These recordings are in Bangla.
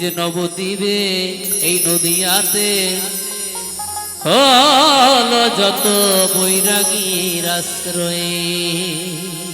যে নবদ্বীপে এই নদীয়াতে। হল যত বৈরাগীর আশ্রয়ে।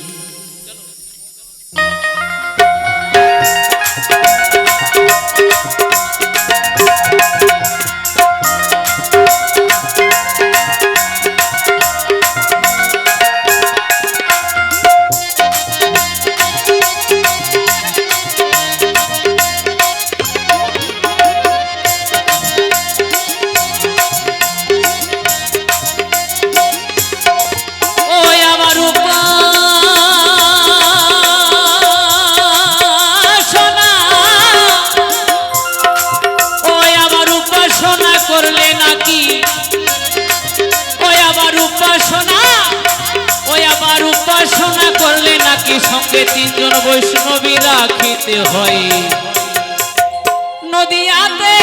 বৈষ্ণবী রাখিতে হয়। নদী নদিয়াতে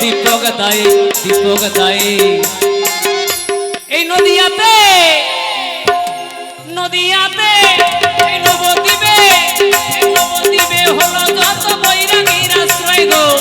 দীপক দায়ে দীপক দায়ে এই নদিয়াতে নদিয়াতে নবদ্বীপে নবদ্বীপে হলো যত বৈরাগীর আশ্রয় গো।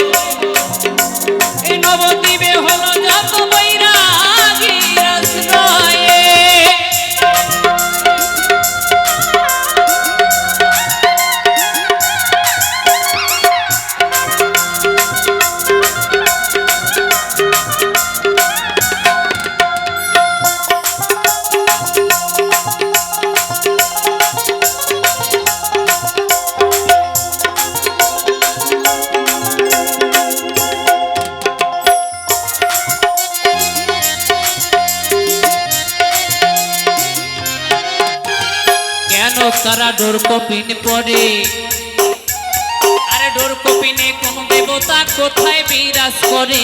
তারা ডোর কপিন পরে। আরে ডোর কপিনে কোন দেবতা কোথায় বিরাজ করে?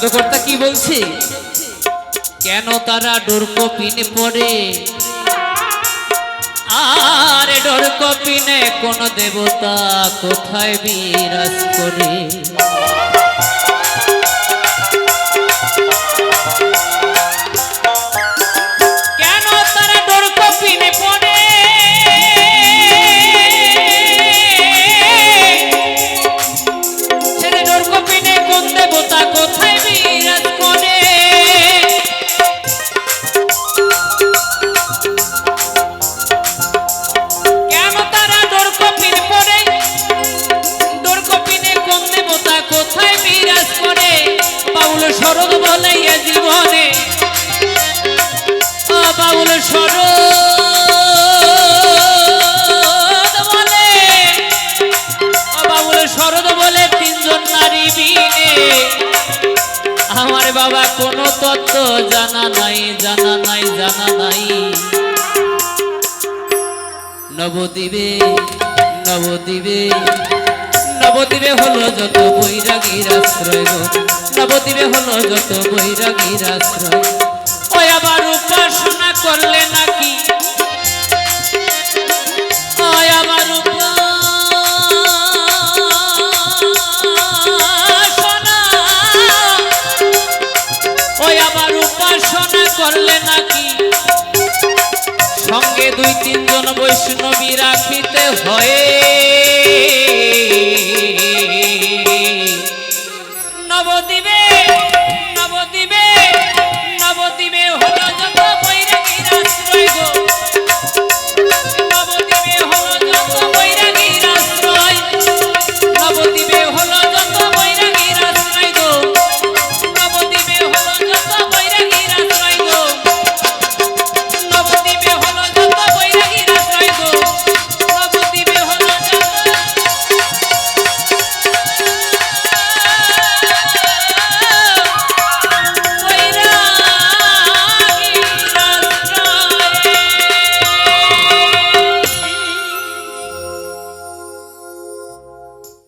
পদকর্তা কি বলছে? কেন তারা ডোরকো পিনে পরে? আরে ডোরকো পিনে কোন দেবতা কোথায় বিরাজ করে? বাউল শরৎ বলে এ জীবনে। বাউল বিনে আমার বাবা কোনো তত্ত্ব জানা নাই জানা নাই জানা নাই। নবদ্বীপে নবদ্বীপে নবদ্বীপে হলো যত বৈরাগীর আশ্রয় গো। নবদ্বীপে হলো যত বৈরাগীর আশ্রয়। ওই আবার উপাসনা করলে নাকি? ওই আবার উপাসনা